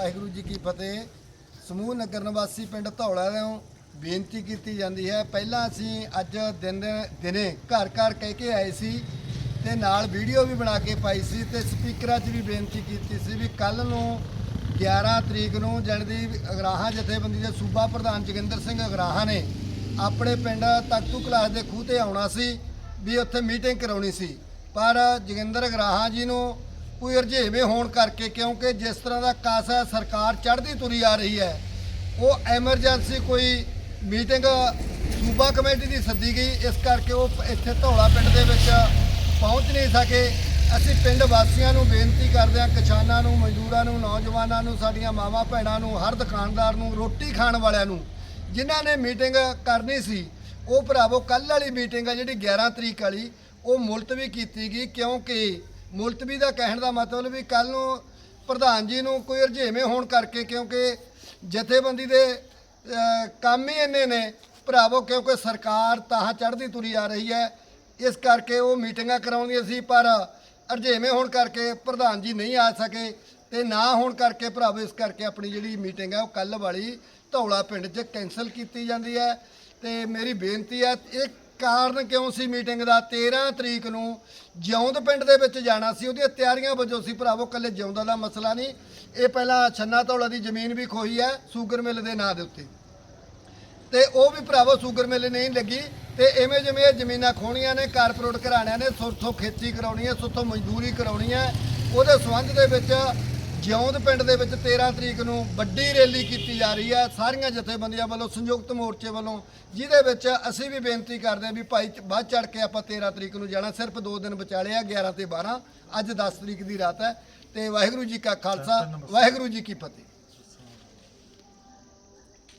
ਵਾਹਿਗੁਰੂ ਜੀ ਕੀ ਫਤਿਹ। ਸਮੂਹ ਨਗਰ ਨਿਵਾਸੀ ਪਿੰਡ ਧੌਲਾ ਤੋਂ ਬੇਨਤੀ ਕੀਤੀ ਜਾਂਦੀ ਹੈ। ਪਹਿਲਾਂ ਅਸੀਂ ਅੱਜ ਦਿਨ ਦਿਨੇ ਘਰ ਘਰ ਕਹਿ ਕੇ ਆਏ ਸੀ ਤੇ ਨਾਲ ਵੀਡੀਓ ਵੀ ਬਣਾ ਕੇ ਪਾਈ ਸੀ ਤੇ ਸਪੀਕਰਾਂ 'ਚ ਵੀ ਬੇਨਤੀ ਕੀਤੀ ਸੀ ਵੀ ਕੱਲ ਨੂੰ 11 ਤਰੀਕ ਨੂੰ ਜਣ ਦੀ ਅਗਰਾਹਾਂ ਜਥੇਬੰਦੀ ਦੇ ਸੂਬਾ ਪ੍ਰਧਾਨ ਜੋਗਿੰਦਰ ਸਿੰਘ ਅਗਰਾਹਾਂ ਨੇ ਆਪਣੇ ਪਿੰਡ ਤਖਤੂ ਕਲਾਸ ਦੇ ਖੂਹ ਤੇ ਆਉਣਾ ਸੀ ਵੀ ਉੱਥੇ ਮੀਟਿੰਗ ਕਰਾਉਣੀ ਸੀ। ਪਰ ਜੋਗਿੰਦਰ ਅਗਰਾਹਾਂ ਜੀ ਨੂੰ ਕੋਈ ਰੁਝੇਵੇਂ ਹੋਣ ਕਰਕੇ ਕਿਉਂਕਿ ਜਿਸ ਤਰ੍ਹਾਂ ਦਾ ਕਾਸਾ ਸਰਕਾਰ ਚੜ੍ਹਦੀ ਤੁਰੀ ਆ ਰਹੀ ਹੈ, ਉਹ ਐਮਰਜੈਂਸੀ ਕੋਈ ਮੀਟਿੰਗ ਸੂਬਾ ਕਮੇਟੀ ਦੀ ਸੱਦੀ ਗਈ, ਇਸ ਕਰਕੇ ਉਹ ਇੱਥੇ ਧੌਲਾ ਪਿੰਡ ਦੇ ਵਿੱਚ ਪਹੁੰਚ ਨਹੀਂ ਸਕੇ। ਅਸੀਂ ਪਿੰਡ ਵਾਸੀਆਂ ਨੂੰ ਬੇਨਤੀ ਕਰਦੇ ਹਾਂ, ਕਿਸਾਨਾਂ ਨੂੰ, ਮਜ਼ਦੂਰਾਂ ਨੂੰ, ਨੌਜਵਾਨਾਂ ਨੂੰ, ਸਾਡੀਆਂ ਮਾਵਾਂ ਭੈਣਾਂ ਨੂੰ, ਹਰ ਦੁਕਾਨਦਾਰ ਨੂੰ, ਰੋਟੀ ਖਾਣ ਵਾਲਿਆਂ ਨੂੰ, ਜਿਨ੍ਹਾਂ ਨੇ ਮੀਟਿੰਗ ਕਰਨੀ ਸੀ, ਉਹ ਭਰਾਵੋ ਕੱਲ ਵਾਲੀ ਮੀਟਿੰਗ ਆ ਜਿਹੜੀ 11 ਤਰੀਕ ਵਾਲੀ, ਉਹ ਮੁਲਤਵੀ ਕੀਤੀ ਗਈ ਕਿਉਂਕਿ ਮੁਲਤਵੀ ਦਾ ਕਹਿਣ ਦਾ ਮਤਲਬ ਵੀ ਕੱਲ ਨੂੰ ਪ੍ਰਧਾਨ ਜੀ ਨੂੰ ਕੋਈ ਰੁਝੇਵੇਂ ਹੋਣ ਕਰਕੇ ਕਿਉਂਕਿ ਜਥੇਬੰਦੀ ਦੇ ਕੰਮ ਹੀ ਇੰਨੇ ਨੇ। ਭਰਾਵੋ, ਕਿਉਂਕਿ ਸਰਕਾਰ ਤਾਂ ਚੜ੍ਹਦੀ ਤੁਰੀ ਆ ਰਹੀ ਹੈ। ਇਸ ਕਰਕੇ ਉਹ ਮੀਟਿੰਗਾਂ ਕਰਾਉਂਦੀਆਂ ਸੀ, ਪਰ ਅਰਜੇਵੇਂ ਹੋਣ ਕਰਕੇ ਪ੍ਰਧਾਨ ਜੀ ਨਹੀਂ ਆ ਸਕੇ ਤੇ ਨਾ ਹੋਣ ਕਰਕੇ ਭਰਾਵੋ, ਇਸ ਕਰਕੇ ਆਪਣੀ ਜਿਹੜੀ ਮੀਟਿੰਗ ਹੈ, ਉਹ ਕੱਲ ਵਾਲੀ ਧੌਲਾ ਪਿੰਡ 'ਚ ਕੈਂਸਲ ਕੀਤੀ ਜਾਂਦੀ ਹੈ। ਤੇ ਮੇਰੀ ਬੇਨਤੀ ਹੈ ਇਹ ਕਾਰਨ ਕਿਉਂ ਸੀ ਮੀਟਿੰਗ ਦਾ? 13 ਤਰੀਕ ਨੂੰ ਜਿਉਂਦ ਪਿੰਡ ਦੇ ਵਿੱਚ ਜਾਣਾ ਸੀ। ਉਹਦੀਆਂ ਤਿਆਰੀਆਂ ਵਜੋਂ ਸੀ ਭਰਾਵੋ ਕੱਲੇ ਜਿਉਂਦਾ ਦਾ ਮਸਲਾ ਨਹੀਂ। ਇਹ ਪਹਿਲਾਂ ਛੰਨਾ ਧੌਲਾ ਦੀ ਜ਼ਮੀਨ ਵੀ ਖੋਈ ਹੈ ਸ਼ੂਗਰ ਮਿਲ ਦੇ ਨਾਂ ਦੇ ਉੱਤੇ। ਤੇ ਉਹ ਵੀ ਭਰਾਵੋ ਸ਼ੂਗਰ ਮਿਲ ਨਹੀਂ ਲੱਗੀ। ਤੇ ਐਵੇਂ ਜਿਵੇਂ ਇਹ ਜ਼ਮੀਨਾਂ ਖੋਣੀਆਂ ਨੇ, ਕਾਰਪੋਰੇਟ ਘਰਾਣਿਆਂ ਨੇ ਸੁੱਥੋਂ ਖੇਤੀ ਕਰਾਉਣੀ ਹੈ ਸੁੱਥੋਂ ਮਜ਼ਦੂਰੀ ਕਰਾਉਣੀ ਹੈ, ਉਹਦੇ ਸੰਬੰਧ ਦੇ ਵਿੱਚ ਜਿਉਂਦ ਪਿੰਡ ਦੇ ਵਿੱਚ 13 ਤਰੀਕ ਨੂੰ ਵੱਡੀ ਰੈਲੀ ਕੀਤੀ ਜਾ ਰਹੀ ਹੈ। ਸਾਰੀਆਂ ਜਥੇਬੰਦੀਆਂ ਵੱਲੋਂ ਸੰਯੁਕਤ ਮੋਰਚੇ ਵੱਲੋਂ ਜਿਹਦੇ ਵਿੱਚ ਅਸੀਂ ਵੀ ਬੇਨਤੀ ਕਰਦੇ ਹਾਂ ਵੀ ਭਾਈ ਵੱਧ ਚੜ ਕੇ ਆਪਾਂ 13 ਤਰੀਕ ਨੂੰ ਜਾਣਾ। ਸਿਰਫ 2 ਦਿਨ ਵਿਚਾਲੇ ਆ 11 ਤੇ 12 ਅੱਜ 10 ਤਰੀਕ ਦੀ ਰਾਤ ਹੈ। ਤੇ ਵਾਹਿਗੁਰੂ ਜੀ ਕਾ ਖਾਲਸਾ ਵਾਹਿਗੁਰੂ ਜੀ ਕੀ ਫਤਿਹ।